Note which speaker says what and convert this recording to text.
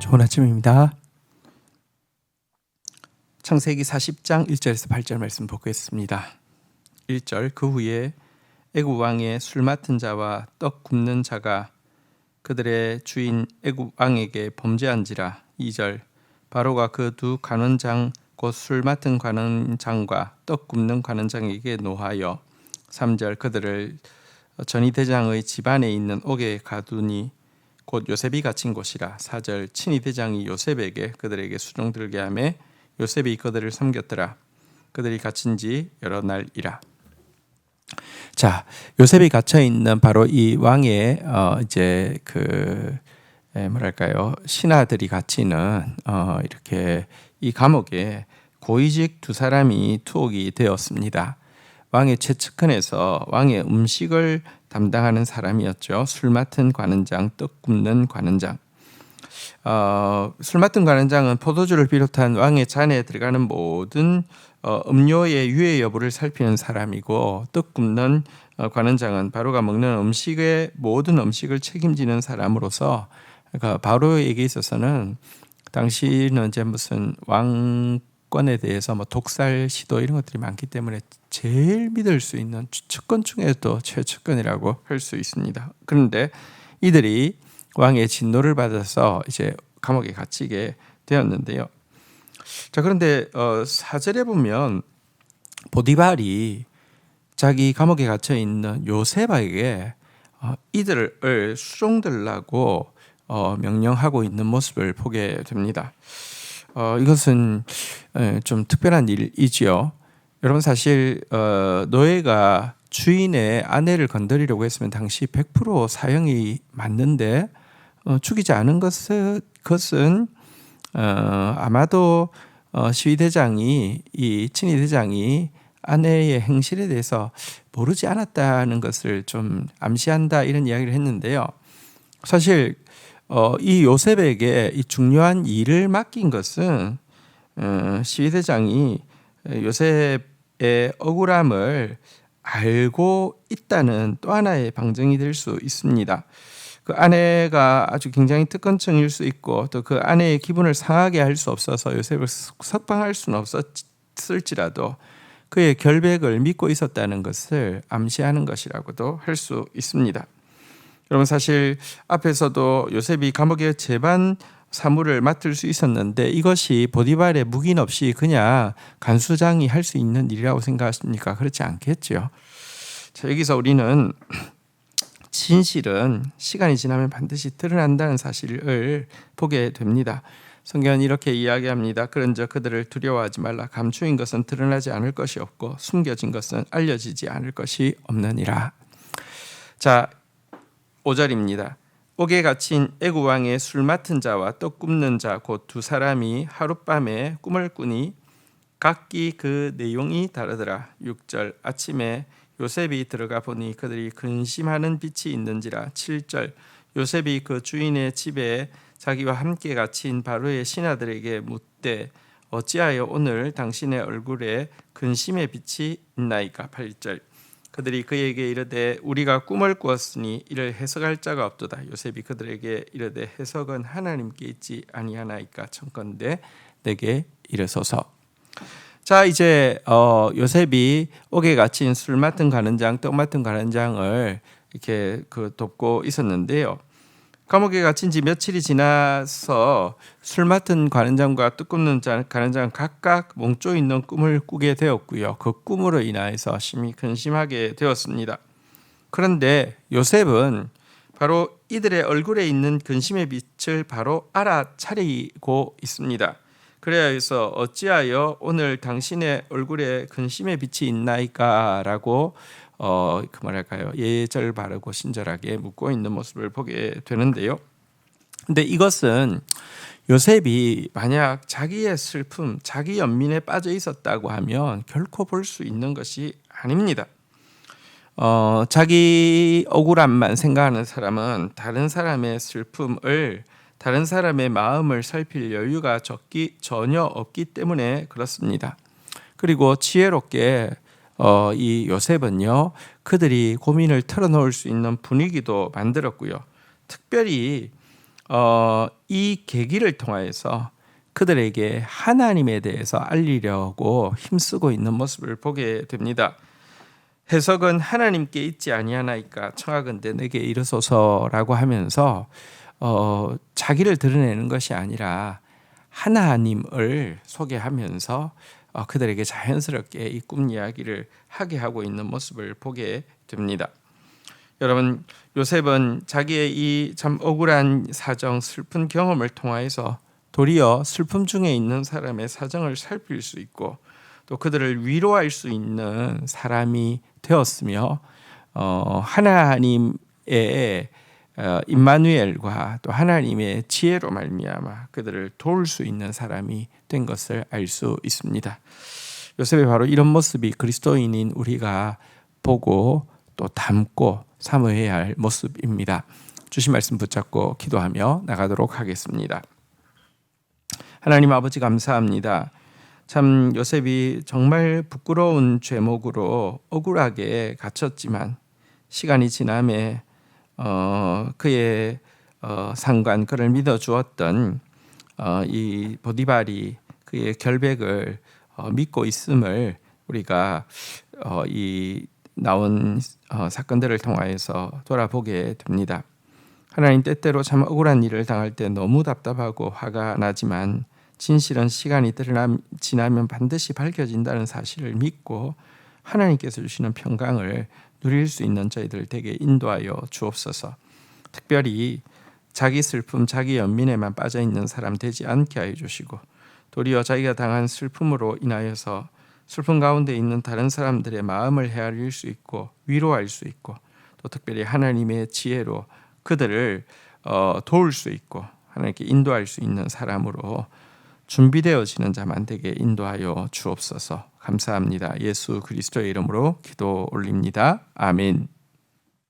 Speaker 1: 좋은 아침입니다. 창세기 40장 1절에서 8절 말씀 보겠습니다. 1절 그 후에 애굽 왕의 술 맡은 자와 떡 굽는 자가 그들의 주인 애굽 왕에게 범죄한지라 2절 바로가 그 두 관원장 곧 술 맡은 관원장과 떡 굽는 관원장에게 노하여 3절 그들을 전이 대장의 집안에 있는 옥에 가두니 곧 요셉이 갇힌 곳이라 4절 친위 대장이 요셉에게 그들에게 수종 들게 하매 요셉이 그들을 섬겼더라. 그들이 갇힌 지 여러 날이라. 자 요셉이 갇혀 있는 바로 이 왕의 어 이제 그 에, 뭐랄까요? 신하들이 갇히는 어 이렇게 이 감옥에 고위직 두 사람이 투옥이 되었습니다. 왕의 최측근에서 왕의 음식을 담당하는 사람이었죠. 술 맡은 관원장, 떡 굽는 관원장. 어, 술 맡은 관원장은 포도주를 비롯한 왕의 잔에 들어가는 모든 어, 음료의 유해 여부를 살피는 사람이고 떡 굽는 어, 관원장은 바로가 먹는 음식의 모든 음식을 책임지는 사람으로서 그러니까 바로에게 있어서는 당시는 이제 무슨 왕 권에 대해서 뭐 독살 시도 이런 것들이 많기 때문에 제일 믿을 수 있는 측근 중에도 최측근이라고 할 수 있습니다. 그런데 이들이 왕의 진노를 받아서 이제 감옥에 갇히게 되었는데요. 자 그런데 어, 사절에 보면 보디발이 자기 감옥에 갇혀 있는 요셉에게 어, 이들을 수종들라고 어, 명령하고 있는 모습을 보게 됩니다. 어, 이것은 에, 좀 특별한 일이지요. 여러분 사실 어, 노예가 주인의 아내를 건드리려고 했으면 당시 100% 사형이 맞는데 어, 죽이지 않은 것은, 것은 어, 아마도 어, 시위대장이 이 친위대장이 아내의 행실에 대해서 모르지 않았다는 것을 좀 암시한다 이런 이야기를 했는데요. 사실 어, 이 요셉에게 이 중요한 일을 맡긴 것은 어, 시위대장이 요셉의 억울함을 알고 있다는 또 하나의 방증이 될 수 있습니다. 그 아내가 아주 굉장히 특권층일 수 있고 또 그 아내의 기분을 상하게 할 수 없어서 요셉을 석방할 수는 없었을지라도 그의 결백을 믿고 있었다는 것을 암시하는 것이라고도 할 수 있습니다. 여러분 사실 앞에서도 요셉이 감옥의 재반 사물을 맡을 수 있었는데 이것이 보디발의 묵인 없이 그냥 간수장이 할 수 있는 일이라고 생각하십니까? 그렇지 않겠죠. 자, 여기서 우리는 진실은 시간이 지나면 반드시 드러난다는 사실을 보게 됩니다. 성경은 이렇게 이야기합니다. 그런저 그들을 두려워하지 말라. 감추인 것은 드러나지 않을 것이 없고 숨겨진 것은 알려지지 않을 것이 없느니라. 자, 5절입니다. 옥에 갇힌 애굽 왕의 술 맡은 자와 떡 굽는 자 곧 두 사람이 하룻밤에 꿈을 꾸니 각기 그 내용이 다르더라. 6절 아침에 요셉이 들어가 보니 그들이 근심하는 빛이 있는지라 7절 요셉이 그 주인의 집에 자기와 함께 갇힌 바로의 신하들에게 묻되 어찌하여 오늘 당신의 얼굴에 근심의 빛이 있나이까 8절 그들이 그에게 이르되 우리가 꿈을 꾸었으니 이를 해석할 자가 없도다. 요셉이 그들에게 이르되 해석은 하나님께 있지 아니하나이까? 청건대 내게 이르소서. 자 이제 어, 요셉이 옥에 갇힌 술 맡은 가는장, 떡 맡은 가는장을 이렇게 그 돕고 있었는데요. 감옥에 갇힌 지 며칠이 지나서 술 맡은 관원장과 떡 굽는 관원장 각각 몽조 있는 꿈을 꾸게 되었고요. 그 꿈으로 인하여서 심히 근심하게 되었습니다. 그런데 요셉은 바로 이들의 얼굴에 있는 근심의 빛을 바로 알아차리고 있습니다. 그래야 해서 어찌하여 오늘 당신의 얼굴에 근심의 빛이 있나이까라고 어, 그 뭐랄까요 예절 바르고 친절하게 묻고 있는 모습을 보게 되는데요. 근데 이것은 요셉이 만약 자기의 슬픔, 자기 연민에 빠져 있었다고 하면 결코 볼 수 있는 것이 아닙니다. 어, 자기 억울함만 생각하는 사람은 다른 사람의 슬픔을 다른 사람의 마음을 살필 여유가 적기 전혀 없기 때문에 그렇습니다. 그리고 지혜롭게 어, 이 요셉은요 그들이 고민을 털어놓을 수 있는 분위기도 만들었고요. 특별히 어, 이 계기를 통하여서 그들에게 하나님에 대해서 알리려고 힘쓰고 있는 모습을 보게 됩니다. 해석은 하나님께 있지 아니하나이까 청하건대 내게 이르소서라고 하면서 어, 자기를 드러내는 것이 아니라 하나님을 소개하면서 어, 그들에게 자연스럽게 이 꿈 이야기를 하게 하고 있는 모습을 보게 됩니다. 여러분 요셉은 자기의 이 참 억울한 사정, 슬픈 경험을 통하여서 도리어 슬픔 중에 있는 사람의 사정을 살필 수 있고 또 그들을 위로할 수 있는 사람이 되었으며 어, 하나님의 어, 임마누엘과 또 하나님의 지혜로 말미암아 그들을 도울 수 있는 사람이 된 것을 알 수 있습니다. 요셉의 바로 이런 모습이 그리스도인인 우리가 보고 또 담고 사모해야 할 모습입니다. 주신 말씀 붙잡고 기도하며 나가도록 하겠습니다. 하나님 아버지 감사합니다. 참 요셉이 정말 부끄러운 죄목으로 억울하게 갇혔지만 시간이 지남에 어, 그의 어, 상관 그를 믿어 주었던 어, 이 보디발이 그의 결백을 어, 믿고 있음을 우리가 어, 이 나온 어, 사건들을 통하여서 돌아보게 됩니다. 하나님 때때로 참 억울한 일을 당할 때 너무 답답하고 화가 나지만 진실은 시간이 지나면 반드시 밝혀진다는 사실을 믿고 하나님께서 주시는 평강을 누릴 수 있는 저희들 되게 인도하여 주옵소서. 특별히 자기 슬픔, 자기 연민에만 빠져 있는 사람 되지 않게 하여 주시고 도리어 자기가 당한 슬픔으로 인하여서 슬픔 가운데 있는 다른 사람들의 마음을 헤아릴 수 있고 위로할 수 있고 또 특별히 하나님의 지혜로 그들을 어, 도울 수 있고 하나님께 인도할 수 있는 사람으로 준비되어지는 자만 되게 인도하여 주옵소서. 감사합니다. 예수 그리스도의 이름으로 기도 올립니다. 아멘.